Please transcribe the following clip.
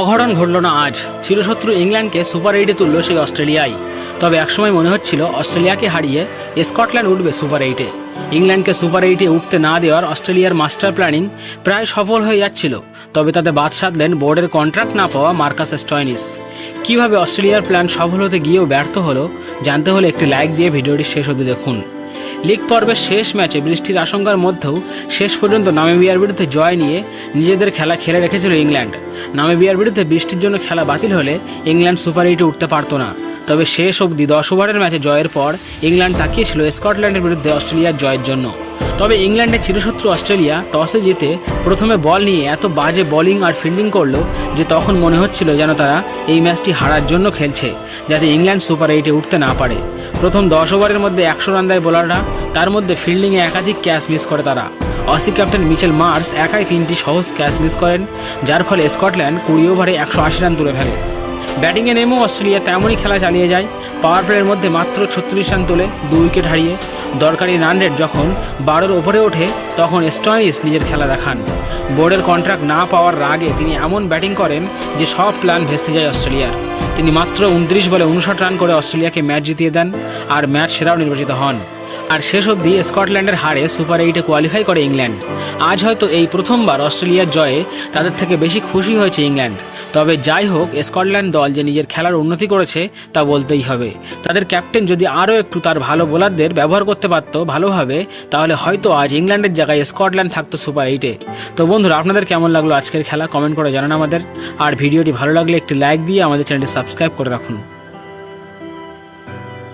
অঘটন ঘটল না আজ। চিরশত্রু ইংল্যান্ডকে সুপার এইটে তুলল সেই অস্ট্রেলিয়ায় তবে একসময় মনে হচ্ছিল অস্ট্রেলিয়াকে হারিয়ে স্কটল্যান্ড উঠবে সুপার এইটে। ইংল্যান্ডকে সুপার এইটে উঠতে না দেওয়ার অস্ট্রেলিয়ার মাস্টার প্ল্যানিং প্রায় সফল হয়ে যাচ্ছিল। তবে তাতে বাদ সাধলেন বোর্ডের কন্ট্রাক্ট না পাওয়া মার্কাস স্টয়নিস। কীভাবে অস্ট্রেলিয়ার প্ল্যান সফল হতে গিয়েও ব্যর্থ হলো, জানতে হলে একটি লাইক দিয়ে ভিডিওটি শেষ অবধি দেখুন। লিগ পর্বের শেষ ম্যাচে বৃষ্টির আশঙ্কার মধ্যেও শেষ পর্যন্ত নামিবিয়ার বিরুদ্ধে জয় নিয়ে নিজেদের খেলা খেলে রেখেছিল ইংল্যান্ড। নামিবিয়ার বিরুদ্ধে বৃষ্টির জন্য খেলা বাতিল হলে ইংল্যান্ড সুপার এইটে উঠতে পারতো না। তবে শেষ অবধি দশ ওভারের ম্যাচে জয়ের পর ইংল্যান্ড তাকিয়েছিল স্কটল্যান্ডের বিরুদ্ধে অস্ট্রেলিয়ার জয়ের জন্য। তবে ইংল্যান্ডের চিরশত্রু অস্ট্রেলিয়া টসে জিতে প্রথমে বল নিয়ে এত বাজে বোলিং আর ফিল্ডিং করল যে তখন মনে হচ্ছিল যেন তারা এই ম্যাচটি হারার জন্য খেলছে, যাতে ইংল্যান্ড সুপার এইটে উঠতে না পারে। প্রথম দশ ওভারের মধ্যে একশো রান দেয় বোলাররা, তার মধ্যে ফিল্ডিংয়ে একাধিক ক্যাচ মিস করে তারা। অসি ক্যাপ্টেন মিচেল মার্স একাই তিনটি সহজ ক্যাচ মিস করেন, যার ফলে স্কটল্যান্ড কুড়ি ওভারে একশো আশি রান তুলে ফেলে। ব্যাটিংয়ে নেমেও অস্ট্রেলিয়া তেমনই খেলা চালিয়ে যায়, পাওয়ার প্লের মধ্যে মাত্র ছত্রিশ রান তোলে দু উইকেট হারিয়ে। দরকারি রান রেট যখন বারোর ওপরে ওঠে, তখন স্টয়নিস নিজের খেলা দেখান। বোর্ডের কন্ট্রাক্ট না পাওয়ার রাগে তিনি এমন ব্যাটিং করেন যে সব প্ল্যান ভেস্তে যায় অস্ট্রেলিয়ার। তিনি মাত্র উনত্রিশ বলে উনষাট রান করে অস্ট্রেলিয়াকে ম্যাচ জিতিয়ে দেন আর ম্যাচ সেরাও নির্বাচিত হন। আর শেষ অবধি স্কটল্যান্ডের হারে সুপার এইটে কোয়ালিফাই করে ইংল্যান্ড। আজ হয়তো এই প্রথমবার অস্ট্রেলিয়ার জয়ে তাদের থেকে বেশি খুশি হয়েছে ইংল্যান্ড। তবে যাই হোক, স্কটল্যান্ড দল যে নিজের খেলার উন্নতি করেছে তা বলতেই হবে। তাদের ক্যাপ্টেন যদি আরও একটু তার ভালো বোলারদের ব্যবহার করতে পারত ভালোভাবে, তাহলে হয়তো আজ ইংল্যান্ডের জায়গায় স্কটল্যান্ড থাকতো সুপার এইটে। তো বন্ধুরা, আপনাদের কেমন লাগল আজকের খেলা? কমেন্ট করে জানান আমাদের। আর ভিডিওটি ভালো লাগলে একটি লাইক দিয়ে আমাদের চ্যানেলটি সাবস্ক্রাইব করে রাখুন।